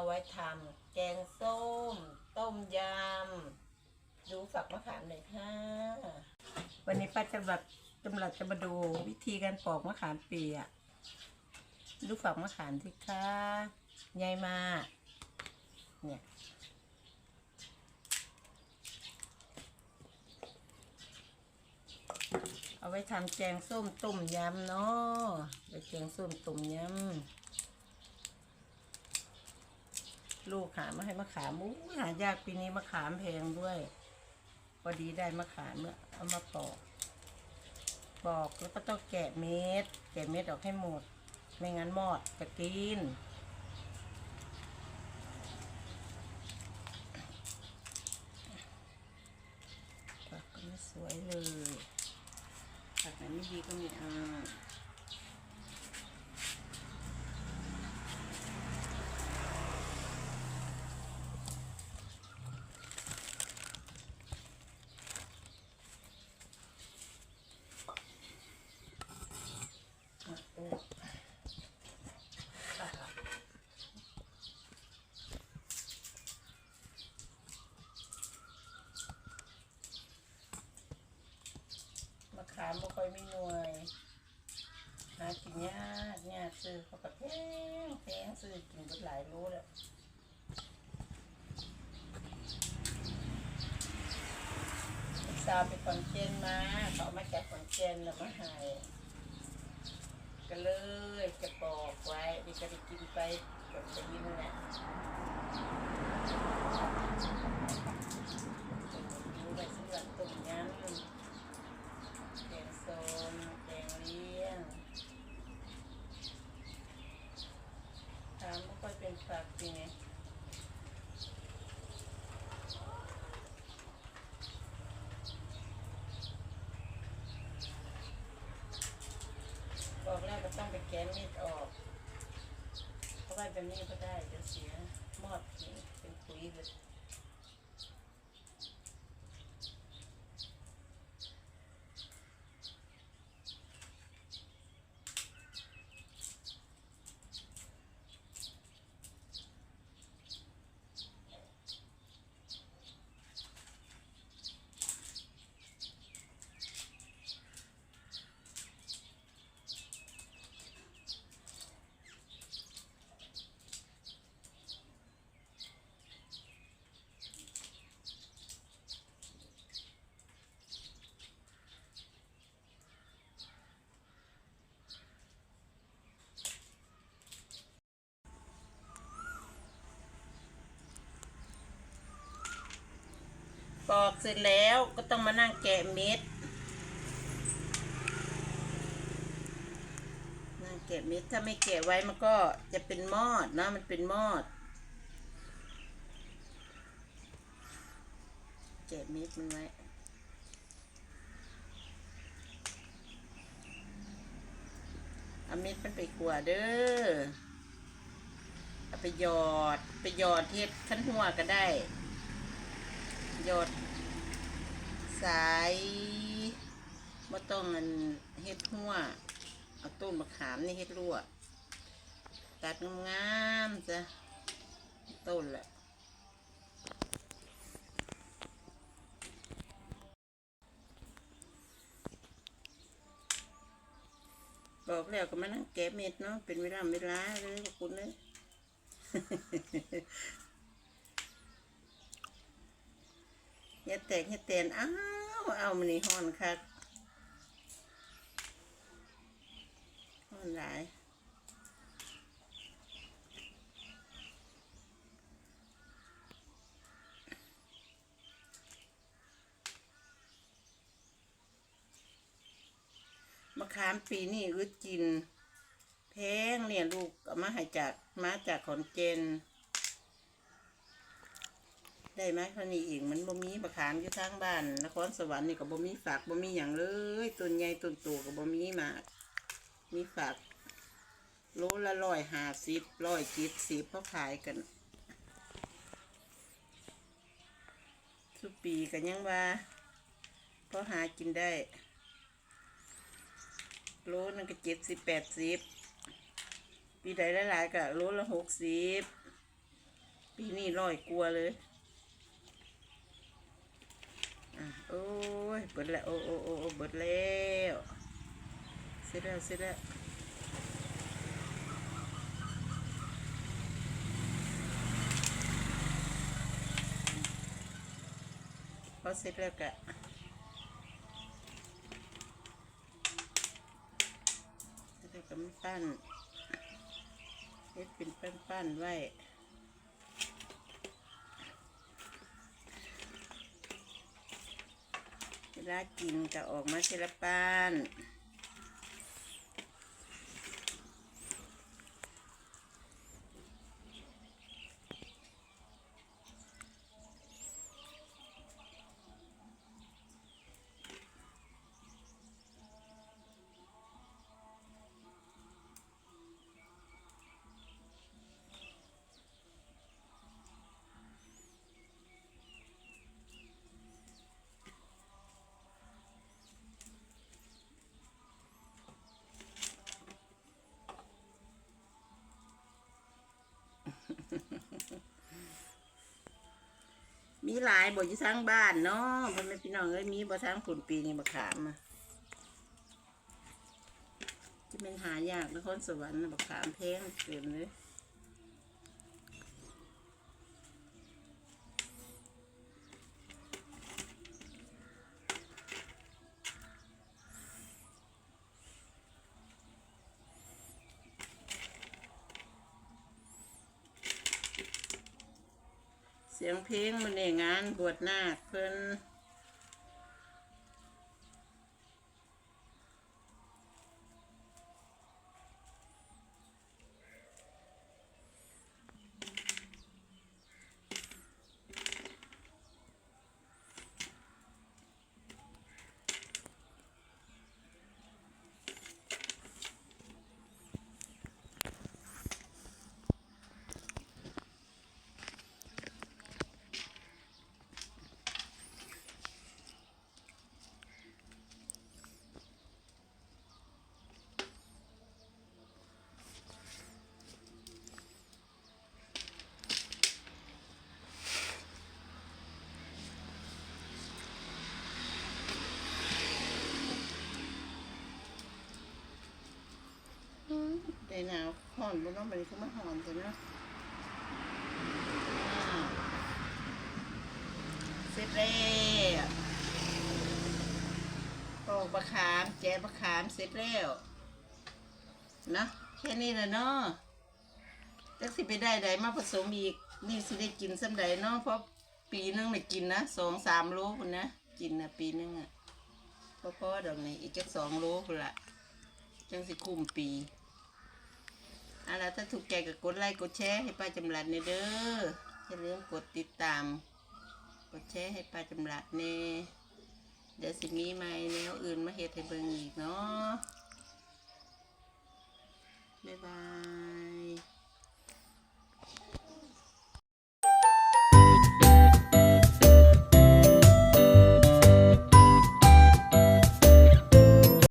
เอาไว้ทำแกงส้ม ต้มยำ ดูฝักมะขามหน่อยค่ะ วันนี้ป้าจำรัดจำรัดจะมาดูวิธีการปอกมะขามเปียกดูฝักมะขามที่ค่ะใหญ่มากเนี่ยเอาไว้ทำแกงส้มต้มยำเนาะไปแกงส้มต้มยำ ลูกหามาให้มะขามอู้หายากปีนี้มะขามแพงด้วยพอดีได้มะขามเนี่ยเอามาปอกปอกแล้วก็ต้องแกะเม็ด แกะเม็ดออกให้หมด ไม่งั้นหมอดจะกินปากก็ไม่สวยเลยปากไหนไม่ดีก็ไม่เอาอะโอ้อะมะขามไม่ค่อยไม่หน่วย หากินยากยากซื้อเขาก็แพงแพงซื้อกินก็หลายรู้แล้วสาวไปขอนเจนมาเขามาจากขอนเจนแล้วมาให้ก็เลยจะบอกไว้ดิจะได้กินไปกับไปยินแหละดูไปซื้อหลังต้มยำแกงส้มแกงเลี้ยง ถามไม่ค่อยเป็นฝักจริงไงบอกแล้ว ก็ต้องไปแกะมีดออก เพราะว่าแบบนี้ก็ได้จะเสียมอดเป็นปุ๋ยแบบ ปอกเสร็จแล้วก็ต้องมานั่งแกะเม็ด นั่งแกะเม็ดถ้าไม่แกะไว้มันก็จะเป็นมอดนะมันเป็นมอด แกะเม็ดมันไว้เอาเม็ดมันไปขัวเด้อเอาไปหยอด ไปหยอดเฮ็ดขั้นหัวก็ได้ หยอดสายม่ต้องอันเฮ็ดหัวเอาต้นมะขามนี่เฮ็ดรั่วตัดงามๆจ้ะต้นละบอกแล้วก็มานั่งแกะเม็ดเนาะเป็นเวลาเวลาเลยขอบคุณเลย เฮ็ดแตกเฮ็ดแตนอ้าวเอามันนี่ฮ้อนคักฮ้อนหลายมะขามปีนี้อึดกินแพงเนี่ยลูกเอามาให้จากมาจากขอนเจน ได้ไหมเท่านี้เองมันบ่มีมะขามอยู่ทางบ้านนครสวรรค์นี่ก็บ่มีฝากบ่มีหยังเลยต้นใหญ่ต้นโตก็บ่มีมากมีฝากโลละร้อยห้าสิบร้อยจิตสิบเขาขายกันทุปีกันยังว่าพอหากินได้ โลนึงก็เจ็ดสิบแปดสิบปีใดหลายๆก็โลละหกสิบปีนี้ร้อยกลัวเลยอะ โอ้ยเบิดแล้วโอ้โอ้โอ้เบิดแล้วเสร็จแล้วเสร็จแล้วพอเสร็จแล้วก็เสร็จแล้วก็มาปั้นเฮ็ดเป็นปั้นๆไว้ เว ลากินก็ออกมาเชละปาน มีหลายบ่อยู่ทางบ้านเนาะพ่อแม่พี่น้องเอ้ยมีบ่ทางผลปีนี่บ่ขามอะจะเป็นหายากนครสวรรค์น่ะขามแพงเกินเลย สียงเพลงมันในงานบวชนาคเพิ่นได้หนาวห่ อนบ่เน้องมันก็มาหอนจังเนะเสร็จแล้วปอกบะขาม แจบะขามเสร็จแล้วนะแค่นี้แหละเนาะจักสิไปได้ใดมาผสมอีก นี่สิได้กินสำใดเนาะเพราะปีนึงได้กินนะสองสามโลพุ่นนะกินนะปีนึงอะพอพอๆดอกนี้อีกจักสองโลพุ่นละจังสิคุ้มปี เอาล่ะถ้าถูกใจก็กดไลค์กดแชร์ให้ป้าจำรัดเนเด้ออย่าลืมกดติดตาม กดแชร์ให้ป้าจำรัดเน่เดี๋ยวสิมีไม้แนวอื่นมาเห็ดให้เบิ่งอีกเนาะบ๊ายบาย